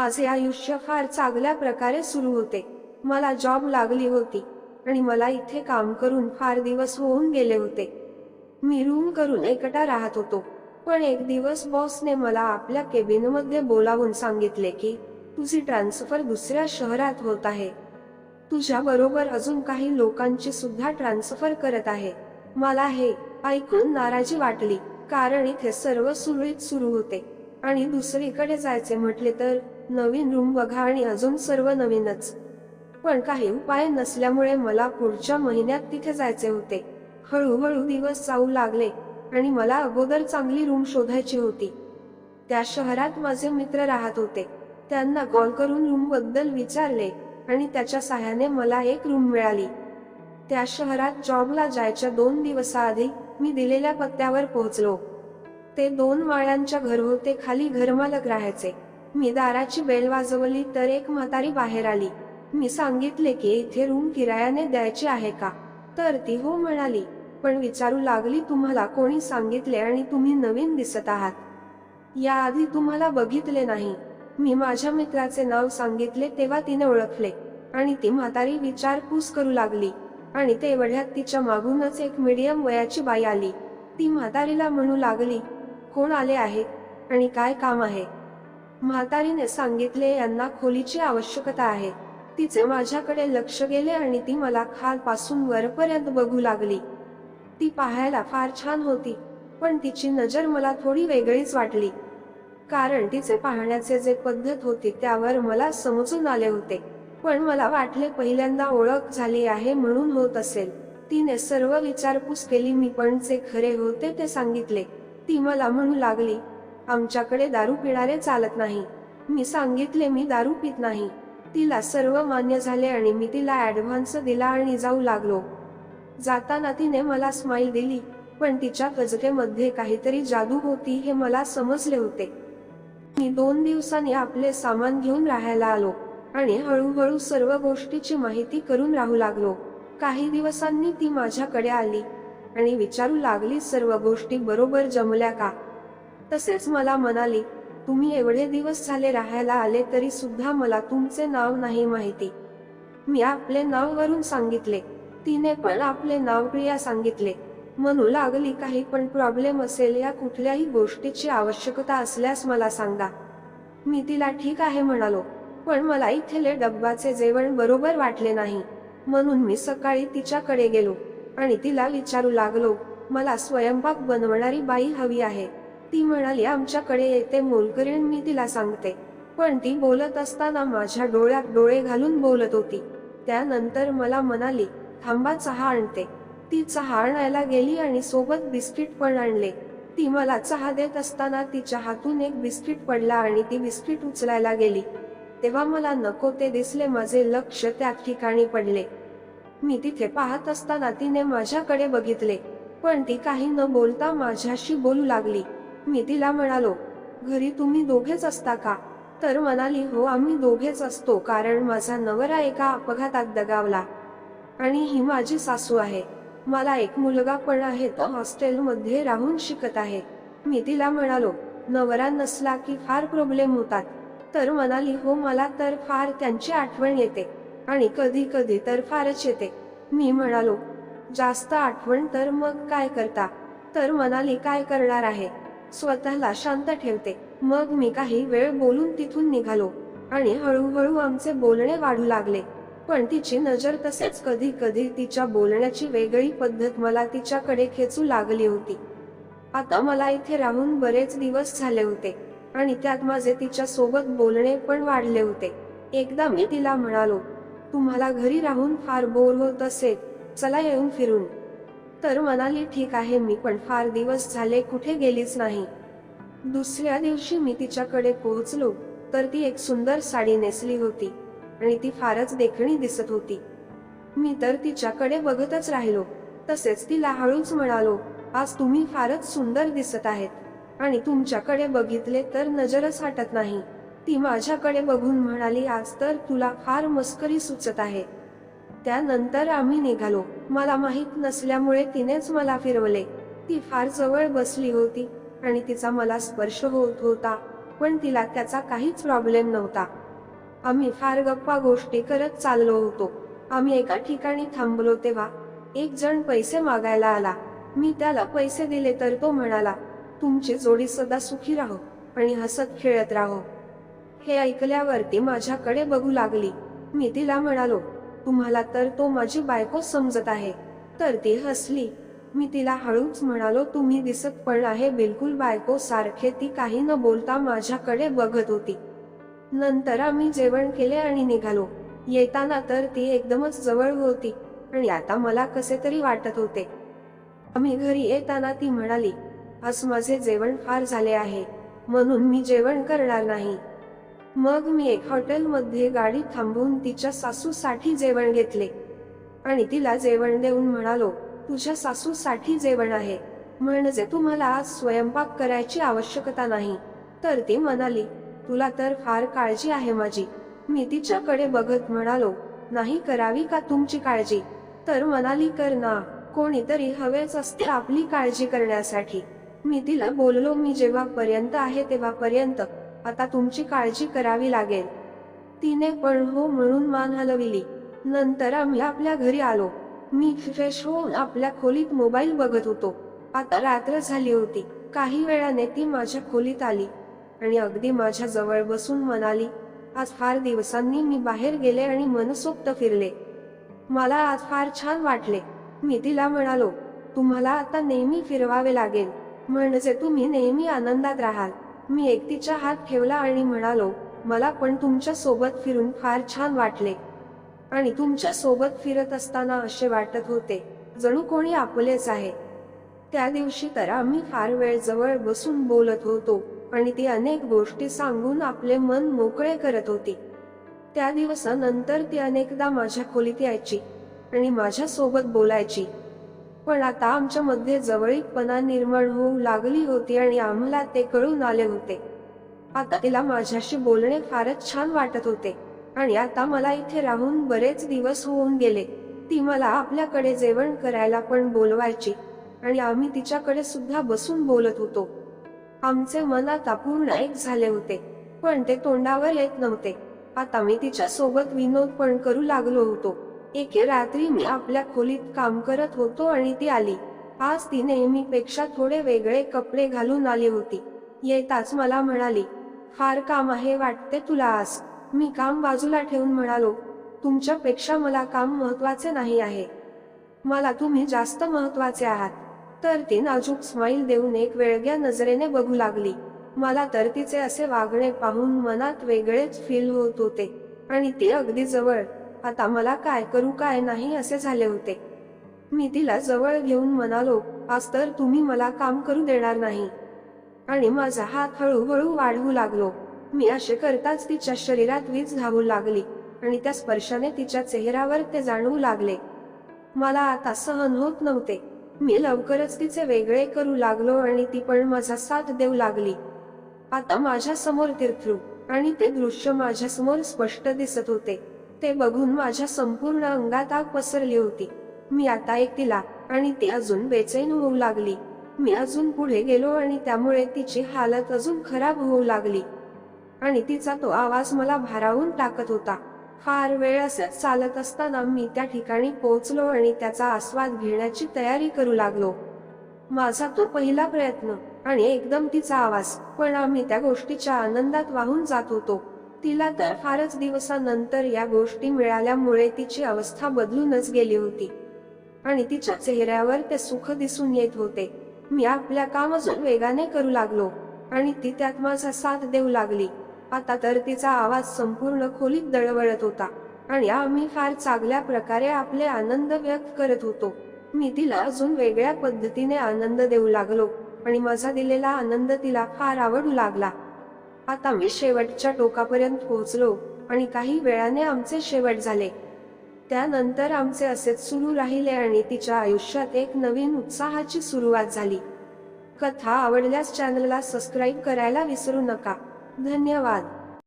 माझे आयुष्य फार चांगल्या प्रकारे सुरू होते. मला जॉब लागली होती आणि मला इथे काम करून फार दिवस होऊन गेले होते. मी रूम करून एकटा राहत होतो. पण एक दिवस बॉसने मला आपल्या केबिनमध्ये बोलावून सांगितले की तुझी ट्रान्सफर दुसऱ्या शहरात होत आहे. तुझ्या बरोबर अजून काही लोकांची सुद्धा ट्रान्सफर करत आहे. मला हे ऐकून नाराजी वाटली कारण इथे सर्व सुरळीत सुरू होते. आणि दुसरीकडे जायचे म्हटले तर नवीन रूम बघा आणि अजून सर्व नवीनच. पण काही उपाय नसल्यामुळे मला पुढच्या महिन्यात तिथे जायचे होते. हळूहळू दिवस जाऊ लागले आणि मला अगोदर चांगली रूम शोधायची होती. त्या शहरात माझे मित्र राहत होते. त्यांना कॉल करून रूमबद्दल विचारले आणि त्याच्या सहाय्याने मला एक रूम मिळाली. त्या शहरात जॉबला जायच्या दोन दिवसाआधी मी दिलेल्या पत्त्यावर पोहोचलो. ते दोन माळ्यांच्या घर होते खाली घरमालक राहायचे. मी दाराची बेल वाजवली तर एक म्हातारी बाहेर आली. मी सांगितले की इथे रूम किरायाने द्यायची आहे का? तर ती हो म्हणाली पण विचारू लागली तुम्हाला कोणी सांगितले आणि तुम्ही नवीन दिसत आहात. याआधी तुम्हाला बघितले नाही. मी माझ्या मित्राचे नाव सांगितले तेव्हा तिने ओळखले. आणि ती म्हातारी विचारपूस करू लागली. आणि तेवढ्यात तिच्या मागूनच एक मीडियम वयाची बाई आली. ती म्हातारीला म्हणू लागली कोण आले आहे? आणि काय काम आहे? म्हातारीने सांगितले यांना खोलीची आवश्यकता आहे. तिचे माझ्याकडे लक्ष गेले आणि ती मला खालपासून वरपर्यंत बघू लागली. ती पाहायला फार छान होती पण तिची नजर मला थोडी वेगळीच वाटली. कारण तिचे पाहण्याचे जे पद्धत होती त्यावर मला समजून आले होते. पण मला वाटले पहिल्यांदा ओळख झाली आहे म्हणून होत असेल. तिने सर्व विचारपूस केली मी पण जे खरे होते ते सांगितले. ती मला म्हणू लागली आमच्याकडे दारू पिणारे चालत नाही. मी सांगितले मी दारू पित नाही. तिला सर्व मान्य झाले आणि मी तिला ऍडव्हान्स दिला आणि जाऊ लागलो. जाताना तिने मला स्माईल दिली पण तिच्या गजकेमध्ये काहीतरी जादू होती हे मला समजले होते. मी दोन दिवसांनी आपले सामान घेऊन राहायला आलो आणि हळूहळू सर्व गोष्टीची माहिती करून राहू लागलो. काही दिवसांनी ती माझ्याकडे आली आणि विचारू लागली सर्व गोष्टी बरोबर जमल्या का? तसेच मला म्हणाली तुम्ही एवढे दिवस झाले राहायला आले तरी सुद्धा मला तुमचे नाव नाही माहिती. मी आपले नाव वरून सांगितले. तिने पण आपले नाव प्रिया सांगितले. म्हणू लागली काही पण प्रॉब्लेम असेल या कुठल्याही गोष्टीची आवश्यकता असल्यास मला सांगा. मी तिला ठीक आहे म्हणालो पण मला इथले डब्बाचे जेवण बरोबर वाटले नाही. म्हणून मी सकाळी तिच्याकडे गेलो आणि तिला विचारू लागलो मला स्वयंपाक बनवणारी बाई हवी आहे. ती म्हणाली आमच्याकडे येते मोलकरीण मी तिला सांगते. पण ती बोलत असताना माझ्या डोळ्यात डोळे घालून बोलत होती. त्यानंतर मला म्हणाली थांबा चहा आणते. ती चहा आणायला गेली आणि सोबत बिस्किट पण आणले. ती मला चहा देत असताना तिच्या हातून एक बिस्किट पडला आणि ती बिस्किट उचलायला गेली. तेव्हा मला नको ते दिसले माझे लक्ष त्या ठिकाणी पडले. मी तिथे पाहत असताना तिने माझ्याकडे बघितले पण ती काही न बोलता माझ्याशी बोलू लागली. मी तिला म्हणालो घरी तुम्ही दोघेच असता का? तर म्हणाली हो आम्ही दोघेच असतो कारण माझा नवरा एका अपघातात दगावला आणि ही माझी सासू आहे. मला एक मुलगा पण आहे तो हॉस्टेलमध्ये राहून शिकत आहे. मी तिला म्हणालो नवरा नसला की फार प्रॉब्लेम होतात. तर म्हणाली हो मला तर फार त्यांची आठवण येते आणि कधी कधी तर फारच येते. मी म्हणालो जास्त आठवण तर मग काय करता? तर म्हणाली काय करणार आहे? स्वतःला शांत ठेवते. मग मी काही वेळ बोलून तिथून निघालो आणि हळूहळू आमचे बोलणे वाढू लागले. पण तिची नजर तसेच कधी कधी तिच्या बोलण्याची वेगळी पद्धत मला तिच्याकडे खेचू लागली होती. आता मला इथे राहून बरेच दिवस झाले होते आणि त्यात माझे तिच्या सोबत बोलणे पण वाढले होते. एकदा मी तिला म्हणालो तुम्हाला घरी राहून फार बोर होत असेल चला येऊन फिरून. तर म्हणाली ठीक आहे मी पण फार दिवस झाले कुठे गेलीच नाही. दुसऱ्या दिवशी मी तिच्याकडे पोहोचलो तर ती एक सुंदर साडी नेसली होती आणि ती फारच देखणी दिसत होती. मी तर तिच्याकडे बघतच राहिलो तसेच तिला हळूच म्हणालो आज तुम्ही फारच सुंदर दिसत आहेत आणि तुमच्याकडे बघितले तर नजरच हटत नाही. ती माझ्याकडे बघून म्हणाली आज तर तुला फार मस्करी सुचत आहे. त्यानंतर आम्ही निघालो. मला माहीत नसल्यामुळे तिनेच मला फिरवले. ती फार जवळ बसली होती आणि तिचा मला स्पर्श होत होता पण तिला त्याचा काहीच प्रॉब्लेम नव्हता. आम्ही फार गप्पा गोष्टी करत चाललो होतो. आम्ही एका ठिकाणी थांबलो तेव्हा एक जण पैसे मागायला आला. मी त्याला पैसे दिले तर तो म्हणाला तुमची जोडी सदा सुखी राहो आणि हसत खेळत राहो. हे ऐकल्यावरती माझ्याकडे बघू लागली. मी तिला म्हणालो तुम्हाला तर तो माझी बायको समजत आहे. तर ती हसली. मी तिला हळूच म्हणालो तुम्ही दिसत पण आहे बिलकुल बायको सारखे. ती काही न बोलता माझ्याकडे बघत होती. नंतर आम्ही जेवण केले आणि निघालो. येताना तर ती एकदमच जवळ होती आणि आता मला कसे तरी वाटत होते. आम्ही घरी येताना ती म्हणाली आज माझे जेवण फार झाले आहे. म्हणून मी जेवण करणार नाही. मग मी एक हॉटेलमध्ये गाडी थांबवून तिच्या सासूसाठी जेवण घेतले. आणि तिला जेवण देऊन म्हणालो तुझ्या सासूसाठी जेवण आहे. म्हणजे तुम्हाला आज स्वयंपाक करायची आवश्यकता नाही. तर ती म्हणाली तुला तर फार काळजी आहे माझी. मी तिच्याकडे बघत म्हणालो नाही करावी का तुमची काळजी? तर म्हणाली कर ना. कोणीतरी हवेच असते आपली काळजी करण्यासाठी. मी तिला बोललो मी जेव्हापर्यंत आहे तेव्हापर्यंत आता तुमची काळजी करावी लागेल. तिने पण हो म्हणून मान हलविली. नंतर आम्ही आपल्या घरी आलो. मी फ्रेश होऊन आपल्या खोलीत मोबाईल बघत होतो. आता रात्र झाली होती. काही वेळाने ती माझ्या खोलीत आली. आणि अगदी माझ्या जवळ बसून म्हणाली आज फार दिवसांनी मी बाहेर गेले आणि मनसोक्त फिरले. मला आज फार छान वाटले. मी तिला म्हणालो तुम्हाला आता नेहमी फिरवावे लागेल. म्हणजे तुम्ही नेहमी आनंदात राहाल. मी एकटीचा हात ठेवला आणि म्हणालो मला पण तुमच्यासोबत फिरून फार छान वाटले. आणि तुमच्यासोबत फिरत असताना असे वाटत होते जणू कोणी आपलेच आहे. त्या दिवशी तर आम्ही फार वेळ जवळ बसून बोलत होतो आणि ती अनेक गोष्टी सांगून आपले मन मोकळे करत होती. त्या दिवसानंतर ती अनेकदा माझ्या खोलीत यायची आणि माझ्यासोबत बोलायची. पण आता आमच्यामध्ये जवळीकपणा निर्माण होऊ लागली होती आणि आम्हाला ते कळून आले होते. आता तिला माझ्याशी बोलणे फारच छान वाटत होते आणि आता मला इथे राहून बरेच दिवस होऊन गेले. ती मला आपल्याकडे जेवण करायला पण बोलवायची आणि आम्ही तिच्याकडे सुद्धा बसून बोलत होतो. आमचे मन आता पूर्ण एक झाले होते पण ते तोंडावर येत नव्हते. आता मी तिच्या सोबत विनोद पण करू लागलो होतो. एके रात्री मी आपल्या खोलीत काम करत होतो आणि ती आली. आज ती नेहमीपेक्षा थोडे वेगळे कपडे घालून आली होती. येताच मला म्हणाली फार काम आहे वाटते तुला आज. मी काम बाजूला ठेवून म्हणालो तुमच्यापेक्षा मला काम महत्त्वाचे नाही आहे. मला तुम्ही जास्त महत्त्वाचे आहात. तर ती नाजूक स्माईल देऊन एक वेगळ्या नजरेने बघू लागली. मला तर तिचे असे वागणे पाहून मनात वेगळेच फील होत होते. आणि ती अगदी जवळ आता मला काय करू काय नाही असे झाले होते. मी तिला जवळ घेऊन म्हणालो आज तर तुम्ही मला काम करू देणार नाही. आणि माझा हात हळूहळू वाढवू लागलो. मी असे करताच तिच्या शरीरात वीज धावू लागली आणि त्या स्पर्शाने तिच्या चेहऱ्यावर ते जाणवू लागले. मला आता सहन होत नव्हते. मी लवकरच तिचे वेगळे करू लागलो आणि ती पण माझा साथ देऊ लागली. आता माझ्यासमोर तीर्थरू आणि ते दृश्य माझ्यासमोर स्पष्ट दिसत होते. ते बघून माझ्या संपूर्ण अंगात आग पसरली होती. मी आता एकटीला आणि ती अजून बेचैन होऊ लागली. मी अजून पुढे गेलो आणि त्यामुळे तिची हालत अजून खराब होऊ लागली. आणि तिचा तो आवाज मला भारावून टाकत होता. फार वेळ असं चालत असताना मी त्या ठिकाणी पोहोचलो आणि त्याचा आस्वाद घेण्याची तयारी करू लागलो. माझा तो पहिला प्रयत्न आणि एकदम तिचा आवाज पण आम्ही त्या गोष्टीच्या आनंदात वाहून जात होतो. तिला तर फारच दिवसानंतर या गोष्टी मिळाल्यामुळे तिची अवस्था बदलूनच गेली होती. आणि तिच्या चेहऱ्यावर ते सुख दिसून येत होते. मी आपल्या काम अजून वेगाने करू लागलो. आणि ती त्यात माझा साथ देऊ लागली. आता तर तिचा आवाज संपूर्ण खोलीत दळवळत होता. आणि आम्ही फार चांगल्या प्रकारे आपले आनंद व्यक्त करत होतो. मी तिला अजून वेगळ्या पद्धतीने आनंद देऊ लागलो. आणि माझा दिलेला आनंद तिला फार आवडू लागला. आता मी शेवटच्या टोकापर्यंत पोहोचलो आणि काही वेळाने आमचे शेवट झाले. त्यानंतर आमचे असेच सुरू राहिले आणि तिच्या आयुष्यात एक नवीन उत्साहाची सुरुवात झाली. कथा आवडल्यास चॅनलला सबस्क्राईब करायला विसरू नका. धन्यवाद.